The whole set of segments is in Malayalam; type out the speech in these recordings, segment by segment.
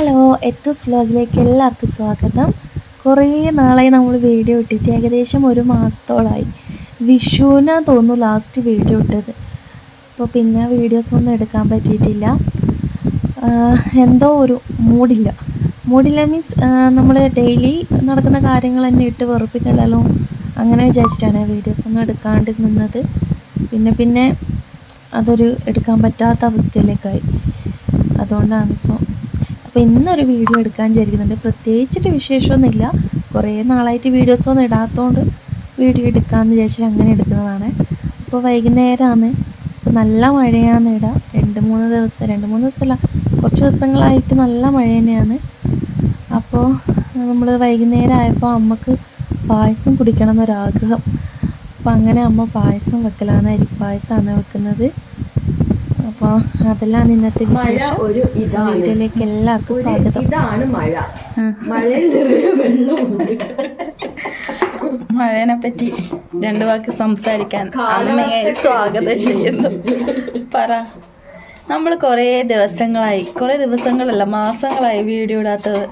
ഹലോ എത്തസ് വ്ലോഗിലേക്ക് എല്ലാവർക്കും സ്വാഗതം. കുറേ നാളായി നമ്മൾ വീഡിയോ ഇട്ടിട്ട് ഏകദേശം ഒരു മാസത്തോളമായി വിഷുവിനാ തോന്നുന്നു ലാസ്റ്റ് വീഡിയോ ഇട്ടത്. അപ്പോൾ പിന്നെ വീഡിയോസ് ഒന്നും എടുക്കാൻ പറ്റിയിട്ടില്ല. എന്തോ ഒരു മൂഡില്ല മൂഡില്ല മീൻസ് നമ്മൾ ഡെയിലി നടക്കുന്ന കാര്യങ്ങൾ തന്നെ ഇട്ട് വെറുപ്പിക്കണ്ടല്ലോ അങ്ങനെ വിചാരിച്ചിട്ടാണ് വീഡിയോസ് ഒന്നും എടുക്കാണ്ട് നിന്നത്. പിന്നെ പിന്നെ അതൊരു എടുക്കാൻ പറ്റാത്ത അവസ്ഥയിലേക്കായി. അതുകൊണ്ടാണ് ഇപ്പോൾ അപ്പോൾ ഇന്നൊരു വീഡിയോ എടുക്കാൻ വിചാരിക്കുന്നുണ്ട്. പ്രത്യേകിച്ചിട്ട് വിശേഷമൊന്നുമില്ല. കുറേ നാളായിട്ട് വീഡിയോസ് ഒന്നും ഇടാത്തതുകൊണ്ട് വീഡിയോ എടുക്കാമെന്ന് വിചാരിച്ചിട്ട് അങ്ങനെ എടുക്കുന്നതാണ്. അപ്പോൾ വൈകുന്നേരമാണ് നല്ല മഴയാണ് ഇടാം രണ്ട് മൂന്ന് ദിവസം രണ്ട് മൂന്ന് ദിവസമല്ല കുറച്ച് ദിവസങ്ങളായിട്ട് നല്ല മഴ തന്നെയാണ്. അപ്പോൾ നമ്മൾ വൈകുന്നേരം ആയപ്പോൾ അമ്മയ്ക്ക് പായസം കുടിക്കണം എന്നൊരാഗ്രഹം. അപ്പോൾ അങ്ങനെ അമ്മ പായസം വെക്കലാണ് അരിപ്പായസമാണ് വെക്കുന്നത്. അപ്പോൾ അതെല്ലാം ഇന്നത്തെ വിശേഷം. ഒരു വീഡിയോയിലേക്ക് എല്ലാവർക്കും സ്വാഗതം. ഇതാണ് മഴ. മഴയിൽ വെള്ളമുണ്ട്. മഴേനെ പറ്റി രണ്ടു വാക്ക് സംസാരിക്കാൻ അമ്മയെ സ്വാഗതം ചെയ്യുന്നു. പറ. നമ്മൾ കുറേ ദിവസങ്ങളായി കുറേ ദിവസങ്ങളല്ല മാസങ്ങളായി വീഡിയോ ഇടാത്തത്.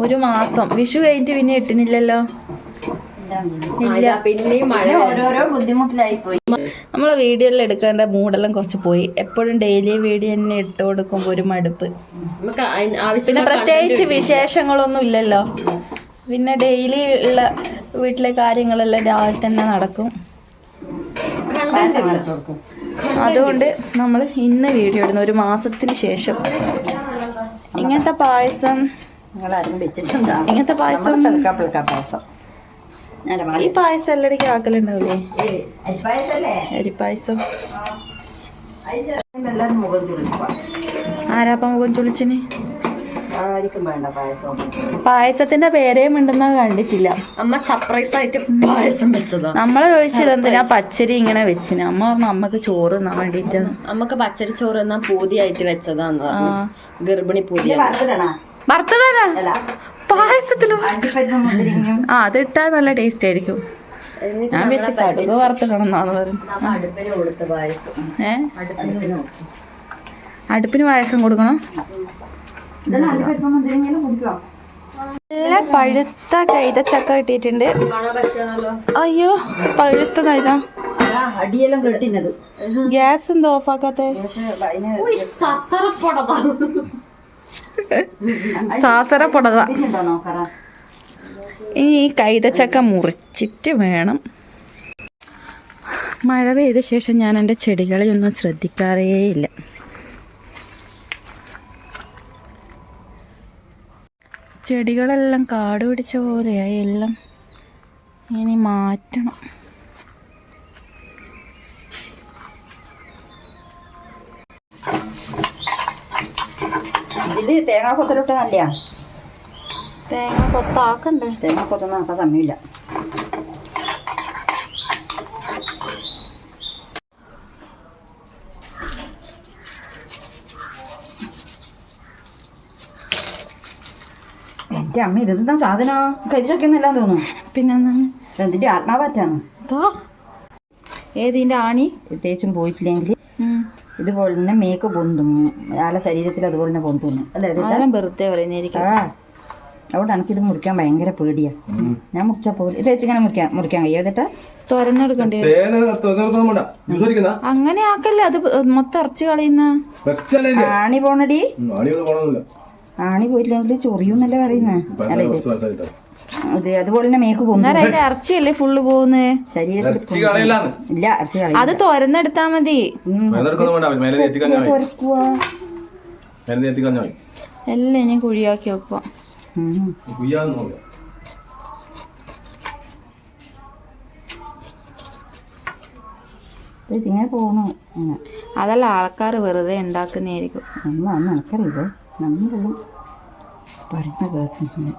ഒരു മാസം. വിഷു കഴിഞ്ഞിട്ട് പിന്നെ ഇട്ടിനില്ലല്ലോ പിന്നെയും മഴ ഓരോരോ ബുദ്ധിമുട്ടിലായി പോയി. നമ്മൾ വീഡിയോയിൽ എടുക്കേണ്ട മൂടെല്ലാം കുറച്ച് പോയി. എപ്പോഴും ഡെയിലി വീഡിയോ തന്നെ ഇട്ട് കൊടുക്കുമ്പോൾ ഒരു മടുപ്പ്. നമുക്ക് പിന്നെ ആവശ്യമുള്ള പ്രത്യേകിച്ച് വിശേഷങ്ങളൊന്നും ഇല്ലല്ലോ. പിന്നെ ഡെയിലി ഉള്ള വീട്ടിലെ കാര്യങ്ങളെല്ലാം രാവിലെ തന്നെ നടക്കും. അതുകൊണ്ട് നമ്മൾ ഇന്ന് വീഡിയോ ഇടുന്ന ഒരു മാസത്തിന് ശേഷം. ഇങ്ങനത്തെ പായസം ഇങ്ങനത്തെ പായസം പായസം. ഈ പായസം എല്ലാടേക്കും ആക്കലുണ്ടാവില്ലേ അരിപ്പായസം ആരാപ്പ മുഖം ചുളിച്ചിന്? ആർക്കും വേണ്ട പായസം. പായസത്തിന്റെ പേരേ മിണ്ടെന്നാ കണ്ടിട്ടില്ല. അമ്മ സർപ്രൈസ് ആയിട്ട് പായസം വെച്ചതാ. നമ്മളെ ചോദിച്ചത് എന്തിനാ പച്ചരി ഇങ്ങനെ വെച്ചിന്? അമ്മ പറഞ്ഞു അമ്മയ്ക്ക് ചോറ് തിന്നാൻ വേണ്ടിട്ട്. അമ്മയ്ക്ക് പച്ചരിച്ചോറ് തിന്നാൻ പൂതിയായിട്ട് വെച്ചതാന്ന്. ഗർഭിണി പൂതി പായസത്തിലും ആ അതിട്ടാ നല്ല ടേസ്റ്റ് ആയിരിക്കും. ഞാൻ വെച്ച് കടുക് വറുത്തിടണം എന്നാണ് പറയുന്നത് അടുപ്പിന് കൊടുത്ത പായസം. ഏ? അടുപ്പിന് പായസം കൊടുക്കണം? നല്ല പഴുത്ത കൈതച്ചക്ക കിട്ടിയിട്ടുണ്ട്. അയ്യോ പഴുത്ത കൈത. അതാ അടിയെല്ലാം കെട്ടിനത് ഗ്യാസ് എന്താ ഓഫാക്കാത്തെ? സാസറ പൊടത. ഇനി ഈ കൈതച്ചക്ക മുറിച്ചിട്ട് വേണം. മഴ പെയ്ത ശേഷം ഞാൻ എന്റെ ചെടികളെ ഒന്നും ശ്രദ്ധിക്കാറേയില്ല ചെടികളെല്ലാം കാട് പിടിച്ച പോലെയായി എല്ലാം. ഇനി മാറ്റണം. ഇതിൽ തേങ്ങാ കൊത്തലിട്ട് നല്ലയാ തേങ്ങ കൊത്താക്കണ്ടേ. തേങ്ങ കൊത്തൊന്നും ആക്കാൻ സമയമില്ല. എന്റെ അമ്മ ഇത് തിന്നാ സാധനോ. കരിച്ചൊക്കെയൊന്നുമല്ല തോന്നുന്നു. പിന്നെന്താണ്? എന്തിന്റെ ആത്മാവാറ്റാണ് ഏതിന്റെ ആണി? പ്രത്യേകിച്ചും പോയിട്ടില്ലെങ്കിൽ. ഇതുപോലെ തന്നെ മേക്ക് പൊന്തും. ആളെ ശരീരത്തിൽ അതുപോലെ തന്നെ പൊന്തുന്നു അല്ലേ വെറുതെ പറയുന്നതായിരിക്കും ആ. അതുകൊണ്ട് എനിക്കിത് മുറിക്കാൻ ഭയങ്കര പേടിയാ. ഞാൻ മുറിച്ചാ പോലെ ഇത് വെച്ചിങ്ങനെ മുറിക്കാൻ മുറിക്കാൻ കഴിയും? എന്നിട്ട്? അങ്ങനെ ആക്കല്ലേ. അത് മൊത്തം ഇറച്ചി കളയുന്ന? ആണി പോണടി. ആണി പോയിട്ടില്ലെങ്കിൽ ചൊറിയൂന്നല്ലേ പറയുന്നേ? അല്ല ഇത് അതുപോലെ തന്നെ മേക്ക് പോകുന്നു അതിന്റെ ഇറച്ചിയല്ലേ ഫുള്ള് പോകുന്നത് ശരീരത്തിൽ ഇറച്ചി ഇല്ല ഇറച്ചി അത് തുരന്നെടുത്താ മതി. എല്ലാം ഇനി കുഴിയാക്കി വെക്കുക ഇതിങ്ങനെ പോണു. അതല്ല ആൾക്കാർ വെറുതെ ഉണ്ടാക്കുന്നതായിരിക്കും. നമ്മൾ അന്ന് എനിക്കറിയില്ല നമ്മളെല്ലാം പറയുന്ന കേൾക്കുന്നു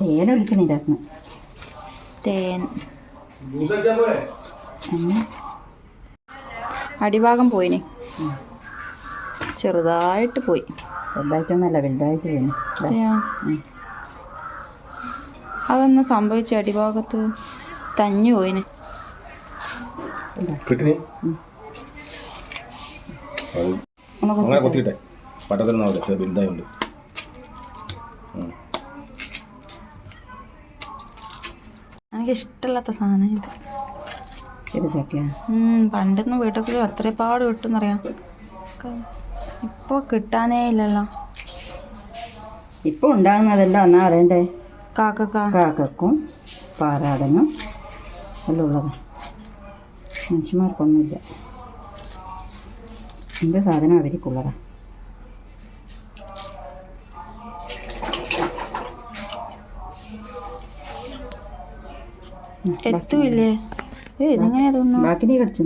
തേനൊലിക്കണില്ല അതിന് തേൻ. അടിഭാഗം പോയിന്. ചെറുതായിട്ട് പോയി. ചെറുതായിട്ടൊന്നല്ല വലുതായിട്ട് പോയി അതൊന്ന് സംഭവിച്ച അടിഭാഗത്ത്? തഞ്ഞു പോയിന്. അങ്ങനെ കൊത്തിയിട്ടെ പട്ടത്തിൽ നിന്നാവില്ല ചെറിയ വലുതായുണ്ട് എനിക്ക് ഇഷ്ടമില്ലാത്ത സാധനം ഇത്. പണ്ടൊന്നും വീട്ടിൽ അത്ര പാട് കിട്ടുന്നറിയാം ഇപ്പോൾ കിട്ടാനേ ഇല്ലല്ലോ. ഇപ്പൊ ഉണ്ടാകുന്നതെല്ലാം എന്നാ അറിയണ്ടേ? കാക്ക കാക്കക്കും പാറാടനും എല്ലാം ഉള്ളത്. മനുഷ്യന്മാർക്കൊന്നുമില്ല. എന്ത് സാധനം അവർക്കുള്ളതാ എത്തുമില്ലേ ഏ ഇതെങ്ങനെയാ തോന്നുന്നു? ബാക്കി നീ കടിച്ചു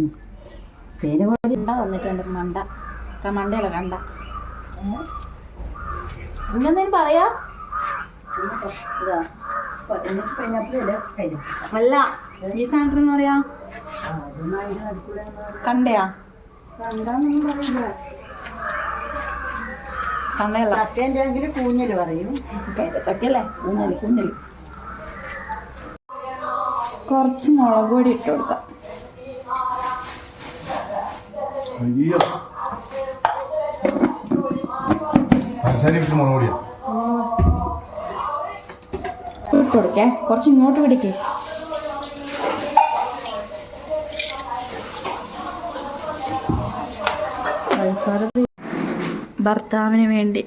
പേര് പോലെ മണ്ട വന്നിട്ടുണ്ട് മണ്ട. മണ്ടയല്ല കണ്ട. ഇന്നെന്തേലും പറയാ? അല്ല ഈ സാധനത്തിന് എന്ന് പറയാ? കണ്ടയാ? കണ്ടയല്ല. കൂഞ്ഞൽ പറയും. ചക്കല്ലേ കൂഞ്ഞൽ കൂഞ്ഞൽ. കുറച്ച് മുളക് പൊടി ഇട്ട് കൊടുക്കാം. അയ്യോ. ഇട്ട് കൊടുക്കേ. കുറച്ച് ഇങ്ങോട്ട് പിടിക്കേ. ഭർത്താവിന് വേണ്ടി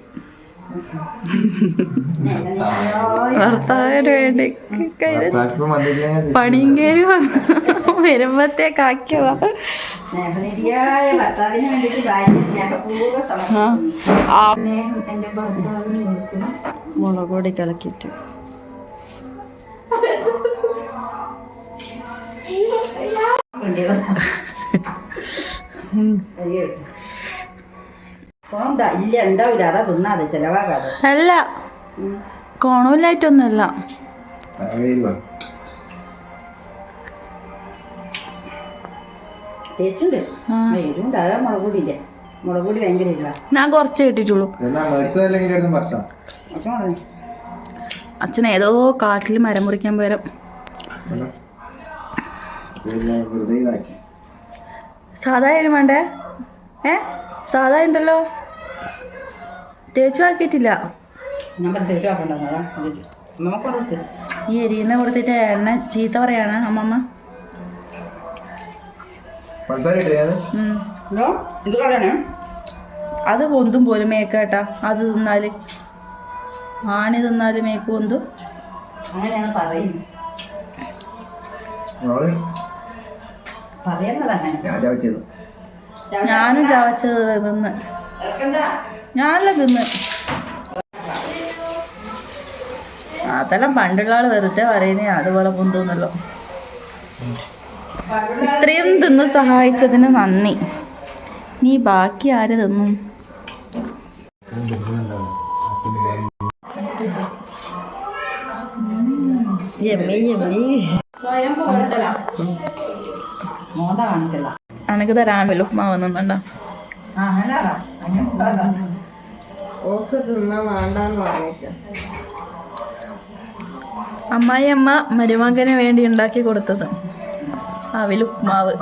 ഭർത്താവിന് വേണ്ടി പണിയും കയറി വന്ന് സ്നേഹനിധിയായ ഭർത്താവിന് വേണ്ടിയിട്ട് ഭാര്യ സ്നേഹപൂർവം പോണ്ട ഇല്ല ഉണ്ടാവില്ല അതാ തിന്നാതെ ചെലവാകാതെ. അല്ല കോണൂലായിട്ടൊന്നുമല്ല. ടേസ്റ്റ് ഉണ്ട് ആ. എരിവുണ്ട്. അതാ മുളക് പൊടി ഇല്ല മുളക് പൊടി ഭയങ്കര ഇല്ല ഞാൻ കുറച്ച് കിട്ടിട്ടുള്ളൂ അച്ഛൻ ഏതോ കാട്ടിൽ മരം മുറിക്കാൻ പകരം സാധാരണ വേണ്ടേ? ഏ? സാധാ ഉണ്ടല്ലോ. തേച്ചു ആക്കിയിട്ടില്ല ഈ എരിയുന്ന കൊടുത്തിട്ട് എണ്ണ ചീത്ത പറയാണ് അമ്മമ്മ. അത്. പൊന്തും പോലും മേക്കേട്ടാ അത് തിന്നാൽ. ആണി തിന്നാൽ മേക്ക് പൊന്തും. അങ്ങനെയാണ് പറയുന്നത് പറയുന്നത് അങ്ങനെ ഞാനും ചവച്ചത് തിന്ന്. ഞാനല്ല തിന്ന്. അതെല്ലാം പണ്ടുള്ള ആൾ വെറുതെ പറയുന്നേ അതുപോലെ പൊന്തോന്നല്ലോ ഇത്രയും തിന്ന് സഹായിച്ചതിന് നന്ദി. നീ ബാക്കി ആര് തിന്നു? സ്വയം പോകണ്ടല്ല മോന്ത കാണിക്കല്ല അനക്ക് തരാമല്ലോ. മാവ് നിന്നുണ്ടോ അമ്മായി അമ്മ മരുമകന് വേണ്ടി ഉണ്ടാക്കി കൊടുത്തത്. അവിൽ ഉപ്മാവ്.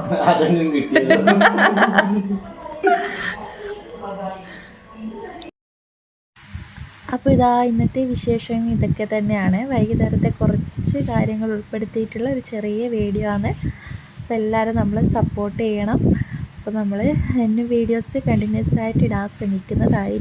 അപ്പോൾ ഇതാ ഇന്നത്തെ വിശേഷം ഇതൊക്കെ തന്നെയാണ്. വൈകുന്നേരത്തെ കുറച്ച് കാര്യങ്ങൾ ഉൾപ്പെടുത്തിയിട്ടുള്ള ഒരു ചെറിയ വീഡിയോ ആണ്. അപ്പോൾ എല്ലാവരും നമ്മൾ സപ്പോർട്ട് ചെയ്യണം. അപ്പോൾ നമ്മൾ എന്നും വീഡിയോസ് കണ്ടിന്യൂസ് ആയിട്ട് ഇടാൻ ശ്രമിക്കുന്നതായിരിക്കും